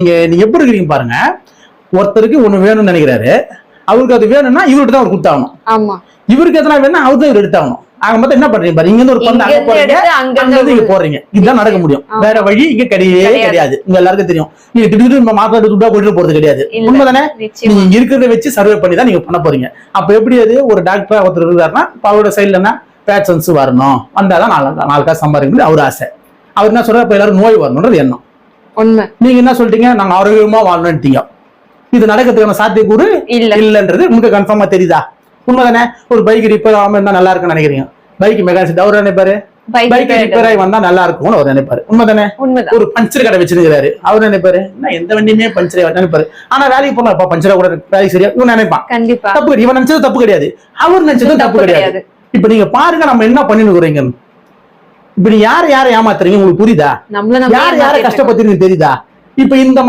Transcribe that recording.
நீங்க நீங்க எப்படி இருக்கிறீங்க பாருங்க. ஒருத்தருக்கு ஒண்ணு வேணும்னு நினைக்கிறாரு. அவருக்கு அது வேணும்னா இவர்கிட்ட தான் அவர் கொடுத்தாகணும். இவருக்கு எதனா வேணும்னா அவர் தான் இவர் எடுத்தாகணும். ஆக மொத்தம் என்ன பண்றீங்க பாருங்க. இங்க இருந்து ஒரு பந்து அங்க போறீங்க. அங்க இருந்து போறீங்க. இதுதான் நடக்க முடியும். வேற வழி இங்க கிடையவே கிடையாது. உங்க எல்லாருக்கும் தெரியும். நீங்க திடீர்னு மாத்தாடு துட்டா கொண்டு போறது கிடையாது. உண்மைதானே? நீங்க இங்க இருக்கிறத வச்சு சர்வே பண்ணி தான் நீங்க பண்ண போறீங்க. அப்ப எப்படி அது? ஒரு டாக்டரா ஒருத்தர் இருக்காருன்னா இப்ப அவரோட சைடுல என்ன? பேட்சன்ஸ் வரணும். வந்தாதான் நாலு நாலு காசு சம்பாதிக்கிறது அவர் ஆசை. அவர் என்ன சொல்றாரு? இப்ப எல்லாரும் நோய் வரணும்ன்றது எண்ணம். உண்மை. நீங்க என்ன சொல்லிட்டீங்க நாங்க ஆரோக்கியமா வாழணும்ட்டீங்க இது நடக்கிறதுக்கான சாத்தியக்கூறு இல்ல. இல்லன்றது உங்களுக்கு கன்ஃபார்மா தெரியுதா? உண்மைதானே? ஒரு பைக் ரிப்பேர் ஆகாம இருந்தா நல்லா இருக்கும்னு நினைக்கிறீங்க. பைக் மெக்கானிக் அவர் நினைப்பாரு? பைக் ரிப்பேர் ஆகி வந்தா நல்லா இருக்கும்னு அவர் நினைப்பாரு. உண்மைதானே? ஒரு பஞ்சர் கடை வச்சிருக்கிறாரு. அவர் நினைப்பாரு? எந்த வண்டியுமே பஞ்சர் நினைப்பாரு. ஆனா வேலைக்கு போனா இப்ப பஞ்சரா கூட வேலைக்கு சரியா? இவன் நினைப்பான். கண்டிப்பா. தப்பு கிடையாது. இவன் நினைச்சது தப்பு கிடையாது. அவர் நினைச்சதும் தப்பு கிடையாது. இப்ப நீங்க பாருங்க நம்ம என்ன பண்ணிருக்கிறீங்க இப்ப நீ யார யாரை ஏமாத்துறீங்க? உங்களுக்கு புரியுதா? யார் யாரை. கஷ்டப்படுத்துறீங்க தெரியுதா? இப்ப இந்த மாதிரி